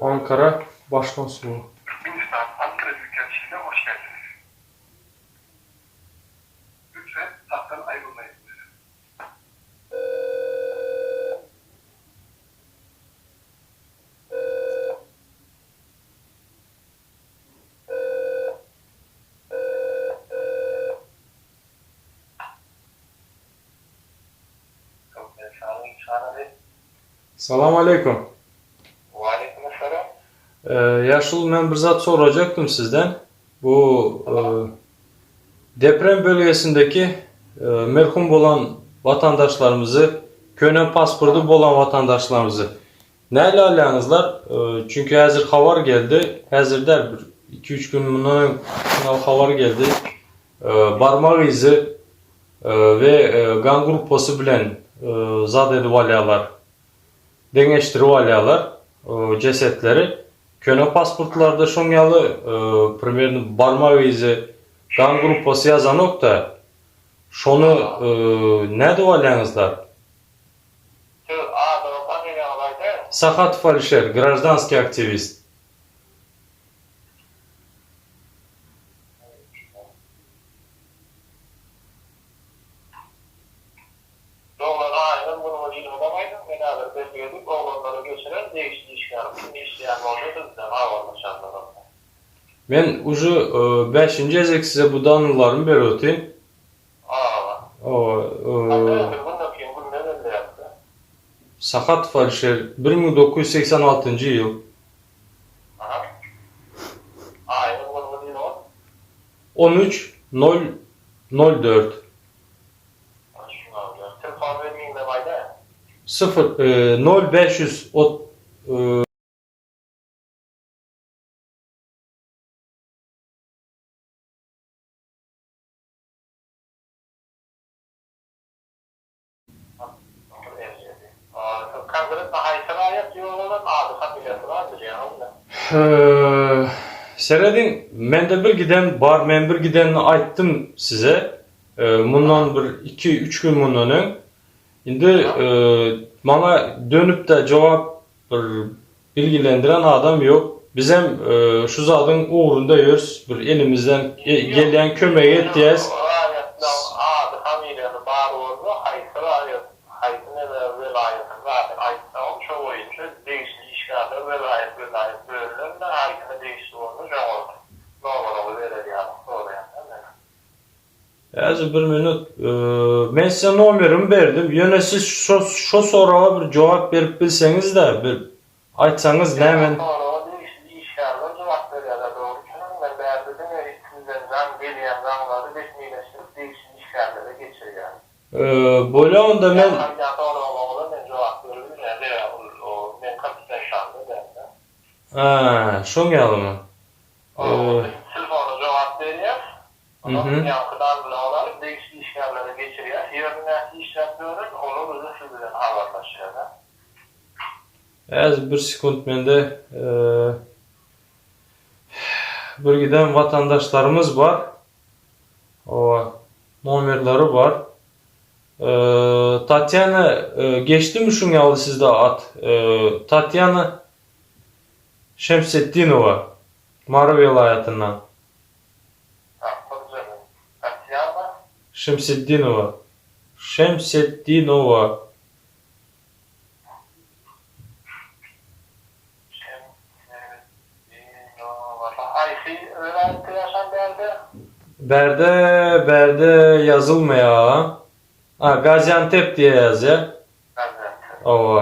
Ankara Başkonsoloğu. Türkmenistan Ankara Büyükelçiliğine hoş geldiniz. Lütfen hattan ayrılmayınız. Salam aleyküm. Ee, Yaşıl ben bir zat soracaktım sizden. Bu e, deprem bölgesindeki e, merhum olan vatandaşlarımızı, köne pasportu olan vatandaşlarımızı neyle alayanızlar? E, çünkü hazır havar geldi. Hazır der bir 2-3 gün bundan havar geldi. E, barmak izi e, ve e, kan gruposu bilen e, zat edip alayalar. Deneştirip alayalar e, cesetleri. Köne pasportlarda şonyalı e, примерно barmak izi kan gruposu yazan yok da şonu e, ne alayanızlar? Şu Ağdağ'dan gelen olayda Sahat Falişer, гражданский aktivist. Değil olamaydı. Beraber bekliyorduk. Oğlanları götüren değişti. Şimdi işleyen orada bizden havalaşanlar. Ben ucu 5. ezek size bu danılarımı berotayım. Aa. O, e? Sahat Falişer 1986 yıl Aha. Aynen bunu değil o. 13 0 04 0 e, 0500 o, e. Ee, Seredin, men de bir giden bar, men bir gidenini ayttım size. Ee, bundan bir iki, üç gün bundan. Şimdi e, bana dönüp de cevap bir bilgilendiren adam yok. Biz hem e, şu zadın uğrunda yiyoruz. Bir elimizden e, gelen. Haysır ne de velayet. O değişti velayet bölümlerinde oldu. Normal olur verir yani. Doğru yani. Az bir minut. E, ben size numarımı verdim. Yine siz şu, şu soruğa bir cevap verip bilseniz de bir aytsanız ne hemen. Sonra o değişti işgaller cevap veriyorlar doğru. Çünkü ben beğendim ya sizden gelen zamları resmileştirip değişti işgallere geçiriyor. E, böyle onda ben Ha, şungalı mı? Ee, Onun yankıdan bile olarak değişik işlemlere geçiriyor. Yerine işlemlerin onu bize sizden haberleşiyor. Az bir sekund mende e, bir giden vatandaşlarımız var. O numarları var. E, Tatyana e, geçti mi şungalı sizde at? E, Tatyana Şemsettinova Mara vilayetinden. Yaşam derdi. Berde berde yazılmıyor. Ha Gaziantep diye yazıyor. Evet. O.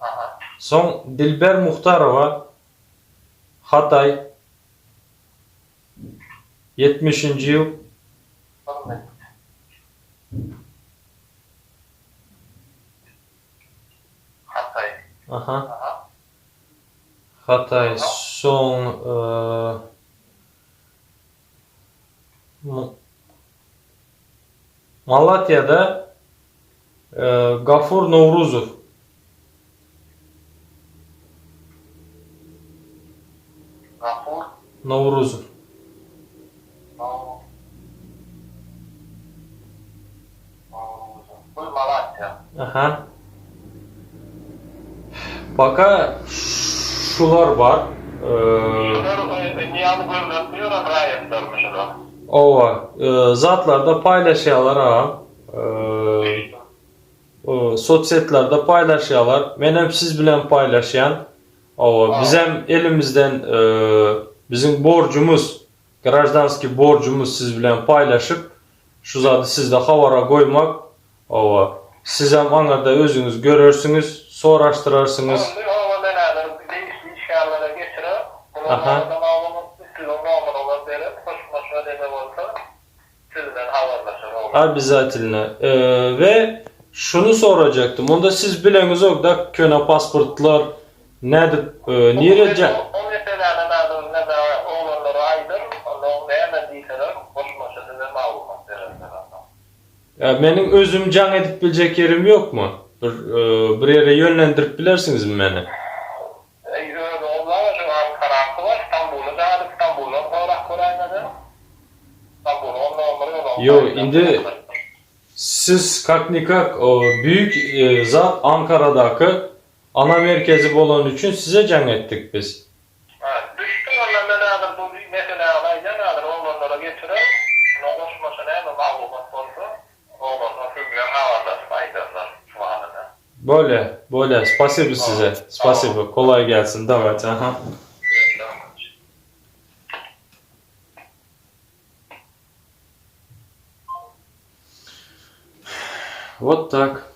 Aha. Son Dilber Muhtarova Hatay 70. yıl Onu Hatay. Aha. Aha. Hatay son eee, Mu- Malatya'da eee, Gafur Novruzov Gafur. Novruzov Aha. Baka şular var. Ee, e, ova. Ee, zatlarda paylaşıyorlar ha. Ee, o, sosyetlerde paylaşıyorlar. Menem siz bilen paylaşan. Ova. Bizim elimizden e, bizim borcumuz, grajdanski borcumuz siz bilen paylaşıp şu zatı sizde havara koymak. Ova. Siz hem anarda özünüz görürsünüz, geçirip, Aha. bunlardan alımı, sizin numaralar verip, hoşmaşa deme olsa, sizden haberleşir olur. Abi zatiline. Ee, ve şunu soracaktım. Onda siz bileniz yok da köne pasportlar nedir? E, niye ya benim özüm can edip bilecek yerim yok mu? Bir, e, bir yere yönlendirip bilersiniz mi beni? Yo, indi- Siz kaknikak o büyük e, zat Ankara'daki ana merkezi olan için size can ettik biz. Более, более. Спасибо а, size. Спасибо. Kolay gelsin. Давайте. Ага. Вот так.